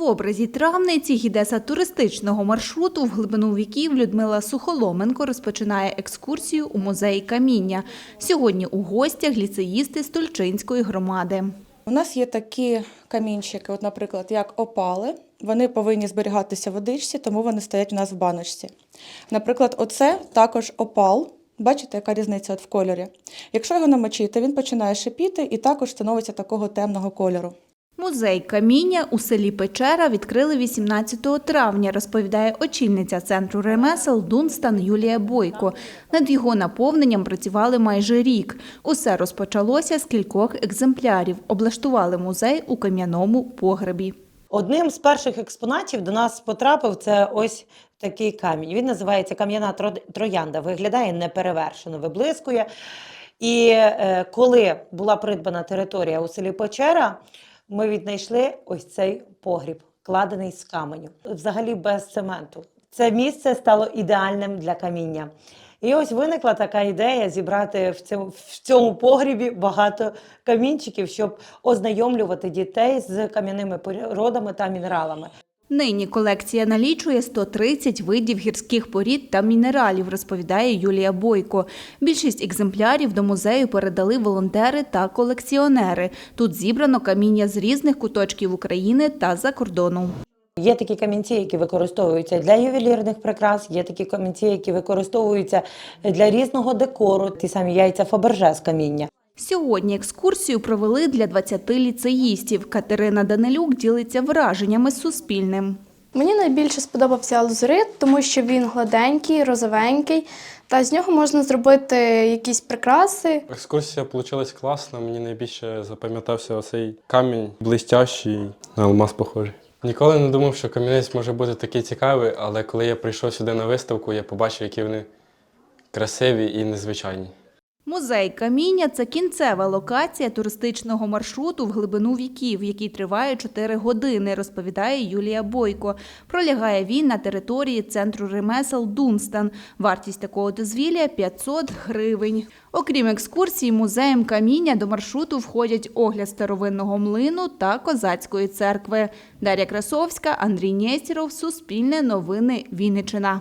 В образі травниці гідеса туристичного маршруту в глибину віків Людмила Сухоломенко розпочинає екскурсію у музеї каміння. Сьогодні у гостях ліцеїсти Стольчинської громади. У нас є такі камінчики, от, наприклад, як опали. Вони повинні зберігатися в водичці, тому вони стоять у нас в баночці. Наприклад, оце також опал. Бачите, яка різниця от в кольорі. Якщо його намочити, він починає шипіти і також становиться такого темного кольору. Музей каміння у селі Печера відкрили 18 травня, розповідає очільниця центру ремесел Дунстан Юлія Бойко. Над його наповненням працювали майже рік. Усе розпочалося з кількох екземплярів. Облаштували музей у кам'яному погребі. Одним з перших експонатів до нас потрапив це ось такий камінь. Він називається кам'яна тро- троянда. Виглядає неперевершено, виблискує. І е, коли була придбана територія у селі Печера, ми віднайшли ось цей погріб, кладений з каменю, взагалі без цементу. Це місце стало ідеальним для каміння. І ось виникла така ідея зібрати в цьому, в цьому погрібі багато камінчиків, щоб ознайомлювати дітей з кам'яними породами та мінералами. Нині колекція налічує 130 видів гірських порід та мінералів, розповідає Юлія Бойко. Більшість екземплярів до музею передали волонтери та колекціонери. Тут зібрано каміння з різних куточків України та за кордону. Є такі камінці, які використовуються для ювелірних прикрас, є такі камінці, які використовуються для різного декору, ті самі яйця Фаберже з каміння. Сьогодні екскурсію провели для 20 ліцеїстів. Катерина Данилюк ділиться враженнями з Суспільним. Мені найбільше сподобався лазурит, тому що він гладенький, розовенький, та з нього можна зробити якісь прикраси. Екскурсія вийшла класна. Мені найбільше запам'ятався оцей камінь блистящий, на алмаз похожий. Ніколи не думав, що камінець може бути такий цікавий, але коли я прийшов сюди на виставку, я побачив, які вони красиві і незвичайні. Музей каміння це кінцева локація туристичного маршруту в глибину віків, який триває 4 години, розповідає Юлія Бойко. Пролягає він на території центру ремесел Дунстан. Вартість такого дозвілля 500 гривень. Окрім екскурсій, музеєм каміння до маршруту входять огляд старовинного млину та козацької церкви. Дар'я Красовська, Андрій Нєстіров, Суспільне новини, Вінниччина.